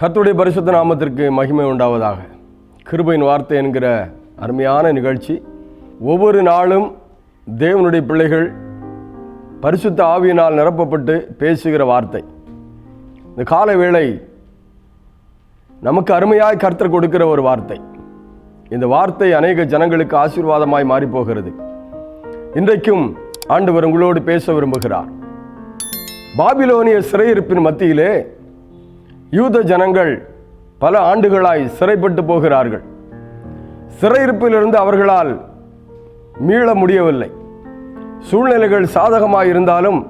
கத்துடைய பரிசுத்த நாமத்திற்கு மகிமை உண்டாவதாக. கிருபையின் வார்த்தை என்கிற அருமையான நிகழ்ச்சி. ஒவ்வொரு நாளும் தேவனுடைய பிள்ளைகள் பரிசுத்த ஆவியினால் நிரப்பப்பட்டு பேசுகிற வார்த்தை. இந்த கால வேளை நமக்கு அருமையாய் கர்த்தர் கொடுக்கிற ஒரு வார்த்தை. இந்த வார்த்தை அநேக ஜனங்களுக்கு ஆசீர்வாதமாய் மாறிப்போகிறது. இன்றைக்கும் ஆண்டவர் உங்களோடு பேச விரும்புகிறார். பாபிலோனிய சிறையிருப்பின் மத்தியிலே யூத ஜனங்கள் பல ஆண்டுகளாய் சிறைப்பட்டு போகிறார்கள். சிறையிருப்பிலிருந்து அவர்களால் மீள முடியவில்லை. சூழ்நிலைகள் சாதகமாக இருந்தாலும்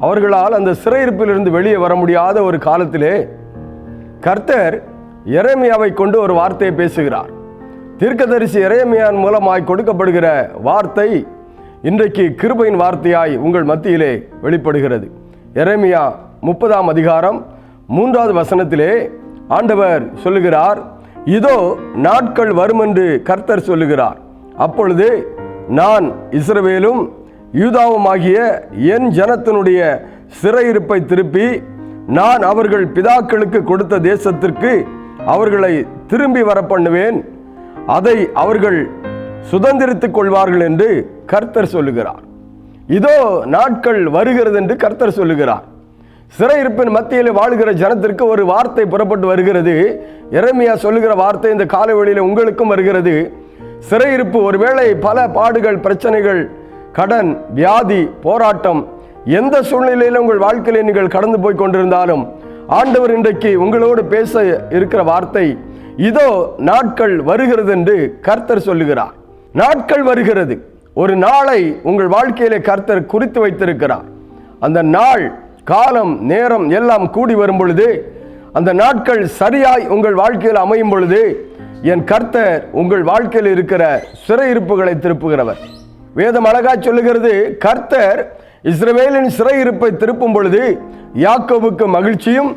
அவர்களால் அந்த சிறையிருப்பிலிருந்து வெளியே வர முடியாத ஒரு காலத்திலே கர்த்தர் எரேமியாவை கொண்டு ஒரு வார்த்தையை பேசுகிறார். தீர்க்கதரிசி எரேமியான் மூலமாய் கொடுக்கப்படுகிற வார்த்தை இன்றைக்கு கிருபையின் வார்த்தையாய் உங்கள் மத்தியிலே வெளிப்படுகிறது. எரேமியா முப்பதாம் அதிகாரம் மூன்றாவது வசனத்திலே ஆண்டவர் சொல்லுகிறார் இதோ நாட்கள் வரும் என்று கர்த்தர் சொல்லுகிறார். அப்பொழுது நான் இஸ்ரவேலும் யூதாவுமாகிய என் ஜனத்தினுடைய சிறையிருப்பை திருப்பி நான் அவர்கள் பிதாக்களுக்கு கொடுத்த தேசத்திற்கு அவர்களை திரும்பி வர பண்ணுவேன் அதை அவர்கள் சுதந்திரித்துக் கொள்வார்கள் என்று கர்த்தர் சொல்லுகிறார். இதோ நாட்கள் வருகிறது என்று கர்த்தர் சொல்லுகிறார். சிறையிருப்பின் மத்தியில் வாழ்கிற ஜனத்திற்கு ஒரு வார்த்தை புறப்பட்டு வருகிறது. இறைமையா சொல்லுகிற வார்த்தை இந்த காலவெளியில் உங்களுக்கும் வருகிறது. சிறையிருப்பு ஒருவேளை பல பாடுகள் பிரச்சனைகள் கடன் வியாதி போராட்டம் எந்த சூழ்நிலையில் உங்கள் வாழ்க்கையில் நீங்கள் கடந்து போய் கொண்டிருந்தாலும் ஆண்டவர் இன்றைக்கு உங்களோடு பேச இருக்கிற வார்த்தை இதோ நாட்கள் வருகிறது என்று கர்த்தர் சொல்லுகிறார். நாட்கள் வருகிறது. ஒரு நாளை உங்கள் வாழ்க்கையிலே கர்த்தர் குறித்து வைத்திருக்கிறார். அந்த நாள் காலம் நேரம் எல்லாம் கூடி வரும் பொழுது அந்த நாட்கள் சரியாய் உங்கள் வாழ்க்கையில் அமையும் பொழுது என் கர்த்தர் உங்கள் வாழ்க்கையில் இருக்கிற சிறையிருப்புகளை திருப்புகிறவர். வேதம் அழகா சொல்லுகிறது கர்த்தர் இஸ்ரவேலின் சிறையிருப்பை திருப்பும் பொழுது யாக்கோவுக்கு மகிழ்ச்சியும்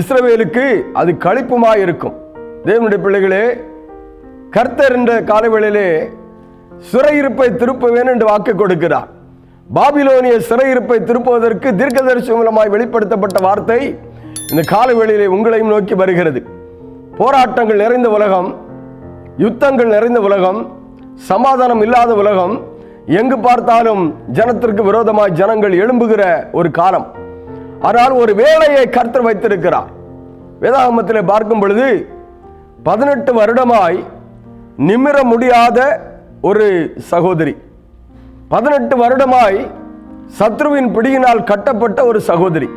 இஸ்ரவேலுக்கு அது களிப்புமாய் இருக்கும் தேவனுடைய பிள்ளைகளே கர்த்தர் என்ற காலவேளையிலே சிறையிருப்பை திருப்புவேன் என்று வாக்கு கொடுக்கிறார். பாபிலோனிய சிறையிருப்பை திருப்புவதற்கு தீர்க்கதரிசி மூலமாய் வெளிப்படுத்தப்பட்ட வார்த்தை இந்த காலவேளையிலே உங்களையும் நோக்கி வருகிறது. போராட்டங்கள் நிறைந்த உலகம் யுத்தங்கள் நிறைந்த உலகம் சமாதானம் இல்லாத உலகம் எங்கு பார்த்தாலும் ஜனத்திற்கு விரோதமாய் ஜனங்கள் எழும்புகிற ஒரு காலம். ஆனால் ஒரு வேலையை கர்த்தர் வைத்திருக்கிறார். வேதாகமத்தில் பார்க்கும் பொழுது பதினெட்டு வருடமாய் நிமிர முடியாத ஒரு சகோதரி. பதினெட்டு வருடமாய் சத்ருவின் பிடியினால் கட்டப்பட்ட ஒரு சகோதரி.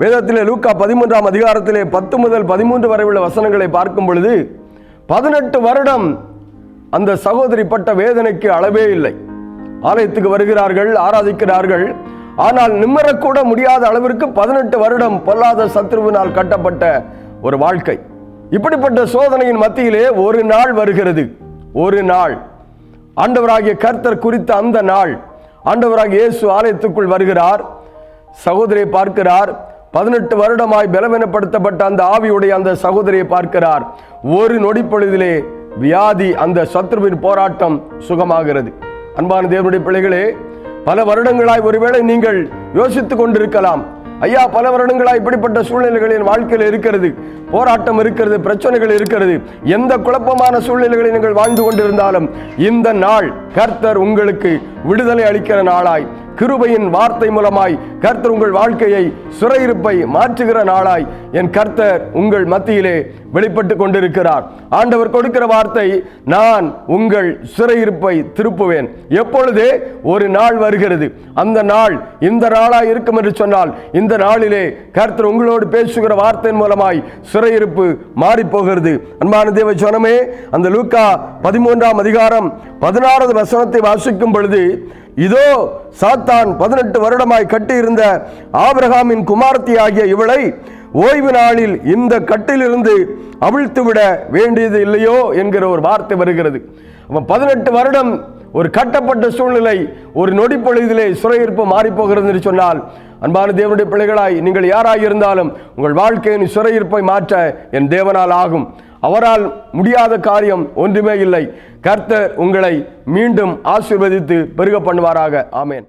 வேதத்திலே லூக்கா பதிமூன்றாம் அதிகாரத்திலே பத்து முதல் பதிமூன்று வரை உள்ள வசனங்களை பார்க்கும் பொழுது பதினெட்டு வருடம் அந்த சகோதரி பட்ட வேதனைக்கு அளவே இல்லை. ஆலயத்துக்கு வருகிறார்கள் ஆராதிக்கிறார்கள். ஆனால் நிம்மரக்கூட முடியாத அளவிற்கு பதினெட்டு வருடம் பொல்லாத சத்ருவினால் கட்டப்பட்ட ஒரு வாழ்க்கை. இப்படிப்பட்ட சோதனையின் மத்தியிலே ஒரு நாள் வருகிறது. ஒரு நாள். ஆண்டவராகிய கர்த்தர் குறித்த அந்த நாள் ஆண்டவராகிய இயேசு ஆலயத்துக்குள் வருகிறார் சகோதரியை பார்க்கிறார் பதினெட்டு வருடமாய் பலவீனப்படுத்தப்பட்ட அந்த ஆவியுடைய அந்த சகோதரியை பார்க்கிறார். ஒரு நொடி பொழுதிலே வியாதி அந்த சத்ருவின் போராட்டம் சுகமாகிறது. அன்பான தேவனுடைய பிள்ளைகளே பல வருடங்களாய் ஒருவேளை நீங்கள் யோசித்துக் கொண்டிருக்கலாம் ஐயா பல வருடங்களாக இப்படிப்பட்ட சூழ்நிலைகளின் வாழ்க்கையில் இருக்கிறது. போராட்டம் இருக்கிறது பிரச்சனைகள் இருக்கிறது. எந்த குழப்பமான சூழ்நிலைகளில் நீங்கள் வாழ்ந்து கொண்டிருந்தாலும் இந்த நாள் கர்த்தர் உங்களுக்கு விடுதலை அளிக்கிற நாளாய் கிருபையின் வார்த்தை மூலமாய் கர்த்தர் உங்கள் வாழ்க்கையை சுரையிருப்பை மாற்றுகிற நாளாய் என் கர்த்தர் உங்கள் மத்தியிலே வெளிப்பட்டு கொண்டிருக்கிறார். ஆண்டவர் கொடுக்கிற வார்த்தை நான் உங்கள் சிறையிருப்பை திருப்புவேன். எப்பொழுதே ஒரு நாள் வருகிறது. அந்த நாள் இந்த நாளாய் இருக்கும் என்று சொன்னால் இந்த நாளிலே கர்த்தர் உங்களோடு பேசுகிற வார்த்தையின் மூலமாய் சிறையிருப்பு மாறிப்போகிறது. அன்பான தேவ சொனமே அந்த லூக்கா பதிமூன்றாம் அதிகாரம் பதினாறாவது வசனத்தை வாசிக்கும் பொழுது இதோ சாத்தான் பதினெட்டு வருடமாய் கட்டியிருந்த ஆபிரகாமின் குமார்த்தி ஆகிய இவளை ஓய்வு நாளில் இந்த கட்டிலிருந்து அவிழ்த்துவிட வேண்டியது இல்லையோ என்கிற ஒரு வார்த்தை வருகிறது. அவன் பதினெட்டு வருடம் ஒரு கட்டப்பட்ட சூழ்நிலை ஒரு நொடி பொழுதிலே சிறையிருப்பு மாறி போகிறது என்று சொன்னால் அன்பான தேவனுடைய பிள்ளைகளாய் நீங்கள் யாராக இருந்தாலும் உங்கள் வாழ்க்கையின் சுரையிருப்பை மாற்ற என் தேவனால் ஆகும். அவரால் முடியாத காரியம் ஒன்றுமே இல்லை. கர்த்தர் உங்களை மீண்டும் ஆசிர்வதித்து பெருக பண்ணுவாராக. ஆமேன்.